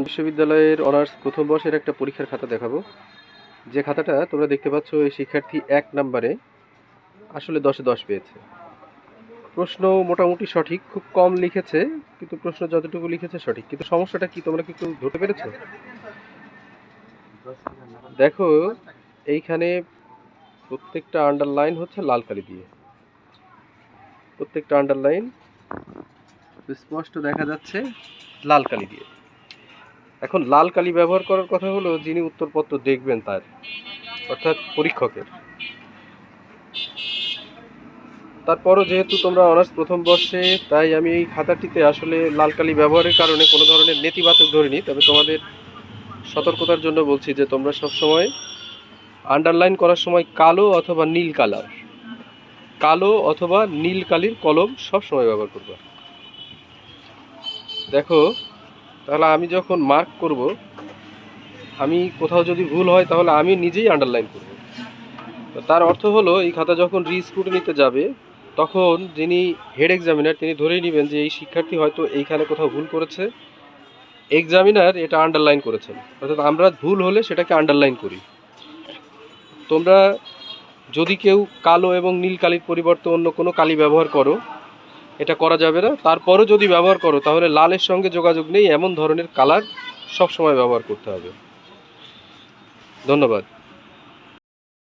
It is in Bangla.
বিশ্ববিদ্যালয়ের অনার্স প্রথম বর্ষের একটা পরীক্ষার খাতা দেখাবো। যে খাতাটা তোমরা দেখতে পাচ্ছ, এই শিক্ষার্থী এক নম্বরে আসলে দশে দশ পেয়েছে। প্রশ্ন মোটামুটি সঠিক, খুব কম লিখেছে, কিন্তু প্রশ্ন যতটুকু লিখেছে সঠিক। কিন্তু সমস্যাটা কি, তোমরা কি একটু ধরতে পেরেছ? দেখো, এইখানে প্রত্যেকটা আন্ডারলাইন হচ্ছে লাল কালি দিয়ে। প্রত্যেকটা আন্ডারলাইন স্পষ্ট দেখা যাচ্ছে লাল কালি দিয়ে। এখন লাল কালি ব্যবহার করার কথা হলো যিনি উত্তরপত্র দেখবেন তার, অর্থাৎ পরীক্ষকের। তারপরও যেহেতু তোমরা অনার্স প্রথম বর্ষে, তাই আমি এই খাতাটিতে আসলে লাল কালি ব্যবহারের কারণে কোনো ধরনের নেতিবাচক ধরিনি। তবে তোমাদের সতর্কতার জন্য বলছি যে তোমরা সবসময় আন্ডারলাইন করার সময় কালো অথবা নীল কালার কালো অথবা নীল কালির কলম সব সময় ব্যবহার করবে। দেখো তাহলে আমি যখন মার্ক করব, আমি কোথাও যদি ভুল হয়, তাহলে আমি নিজেই আন্ডারলাইন করব। তার অর্থ হলো, এই খাতা যখন রিস্ক্রুটনিতে যাবে, তখন যিনি হেড এক্সামিনার তিনি ধরেই নেবেন যে এই শিক্ষার্থী হয়তো এইখানে কোথাও ভুল করেছে। এক্সামিনার এটা আন্ডারলাইন করেছেন। অর্থাৎ আমরা ভুল হলে সেটাকে আন্ডারলাইন করি। তোমরা যদি কেউ কালো এবং নীল কালির পরিবর্তে অন্য কোনো কালি ব্যবহার করো এটা করা যাবে না। তারপরও যদি ব্যবহার করো, তাহলে লালের সঙ্গে যোগাযোগ নেই। এমন ধরনের কালার সব সময় ব্যবহার করতে হবে। ধন্যবাদ।